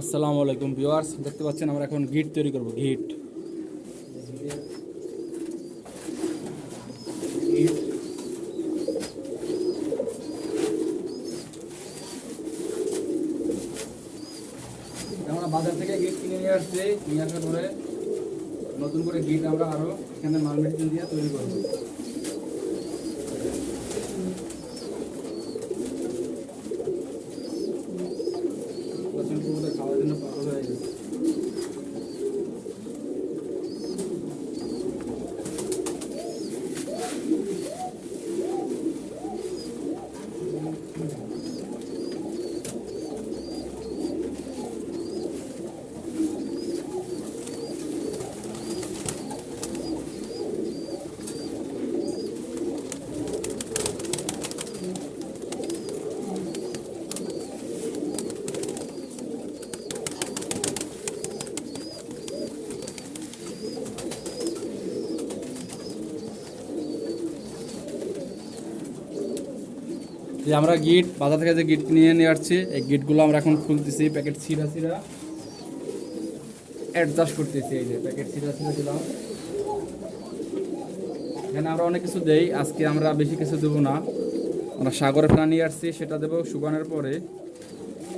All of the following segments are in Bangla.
আসসালামু আলাইকুম ভিউয়ার্স, দেখতে পাচ্ছেন আমরা এখন গিট তৈরি করব, গিট। আমরা বাজার থেকে গিট কিনে নিয়ে আসছি, নিয়ে আসার পরে নতুন করে গিট আমরা আরও এখানে মাল দিয়ে তৈরি করব পছন্দ করে খাওয়ার জন্য পাগল হয়ে গেছে যে আমরা গিট বাজার থেকে যে গিট নিয়ে নিয়ে আসছি, এই গিটগুলো আমরা এখন খুলতেছি প্যাকেট ছিঁড়া ছিঁড়া। অ্যাডজাস্ট করতেছি এই যে প্যাকেট ছিঁড়া ছিঁড়া দিলাম। এখানে আমরা অনেক কিছু দেই, আজকে আমরা বেশি কিছু দেবো না। আমরা সাগরের ফেনা নিয়ে আসছি, সেটা দেবো শুকানোর পরে।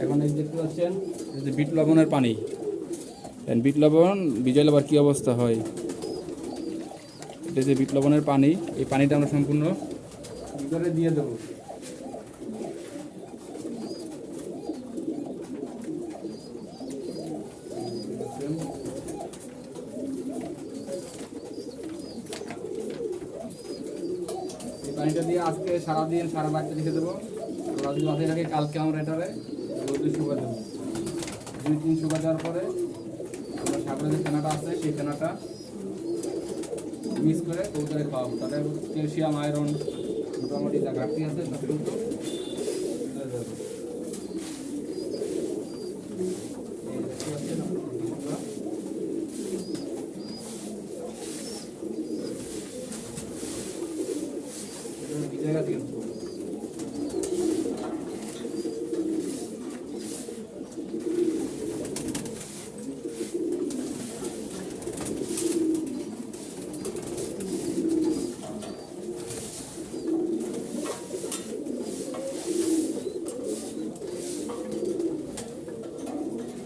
এখন এই দেখতে পাচ্ছেন, এই যে বিট লবণের পানি। বিট লবণ বিজয় আবার কী অবস্থা হয়? এটা যে বিট লবণের পানি, এই পানিটা আমরা সম্পূর্ণ ভিতরে দিয়ে দেবো। পানিটা দিয়ে আজকে সারাদিন সারা বাচ্চা রেখে দেবো। যদি মাথায় রাখে কালকে আমরা এটারে রোদে শুকা দেবো। দুই, তিন শুকা দেওয়ার পরে আমরা সাগরের যে ফেনাটা আছে, সেই ফেনাটা মিক্স করে কবুতরে খাওয়াবো। তাহলে ক্যালসিয়াম আয়রন মোটামুটি যা ঘাটতি আছে সব চলে যাবে। এই দেখতে পাচ্ছেন আপনারা? এটা ভিজে গেছে কিন্তু।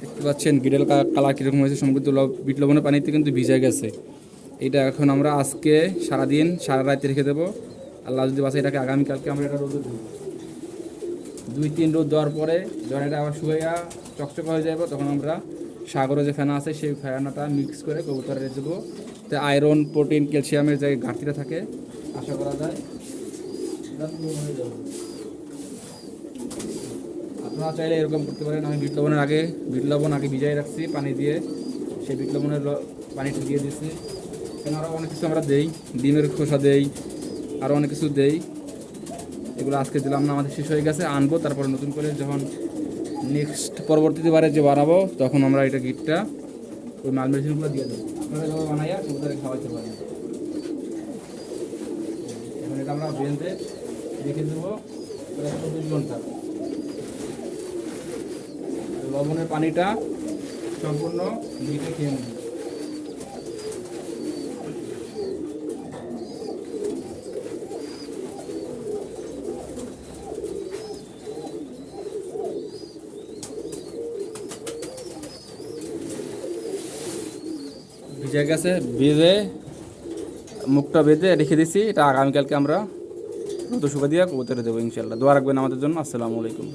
দেখতে পাচ্ছেন গিডেল কালার কীরকম হয়েছে সমুদ্র লব- বিট লবণের পানিতে কিন্তু ভিজে গেছে। এটা এখন আমরা আজকে সারাদিন, সারা রাত রেখে দেবো। আল্লাহ যদি বাসে এটাকে আগামীকালকে আমরা এটা রোদে দেবো দুই, তিন রোদ দেওয়ার পরে যখন এটা আবার শুকাইয়া চকচক হয়ে যাবে তখন আমরা সাগরে যে ফেনা আছে, সেই ফেনাটা মিক্স করে কবুতরে দেবো তো আয়রন প্রোটিন ক্যালসিয়ামের যে ঘাটতিটা থাকে, আশা করা যায় আপনারা চাইলে এরকম করতে পারেন। আমি বিট লবণের আগে বিট লবণ আগে ভিজাই রাখছি পানি দিয়ে। সেই বিট লবণের পানিটা দিয়ে দিচ্ছি এখানে আরও অনেক কিছু আমরা দেই। ডিমের খোসা দেই আরও অনেক কিছু দেই। এগুলো আজকে দিলাম না, আমাদের শেষ হয়ে গেছে, আনব, তারপরে নতুন করে যখন নেক্সট পরবর্তীতে বারে যে বানাবো তখন আমরা এটা গিটটা, ওই মাল মেডিসিনগুলো দিয়ে দেবো। এটা আমরা চব্বিশ ঘণ্টা। লবণের পানিটা সম্পূর্ণ গিটে খেয়ে নেবে। ভিজে গেছে। ভিজে মুখটা বেঁধে রেখে দিছি। এটা আগামীকালকে আমরা রোদ শুকা দিয়ে কবুতরে দেবো ইনশাল্লাহ দোয়া রাখবেন আমাদের জন্য। আসসালামু আলাইকুম।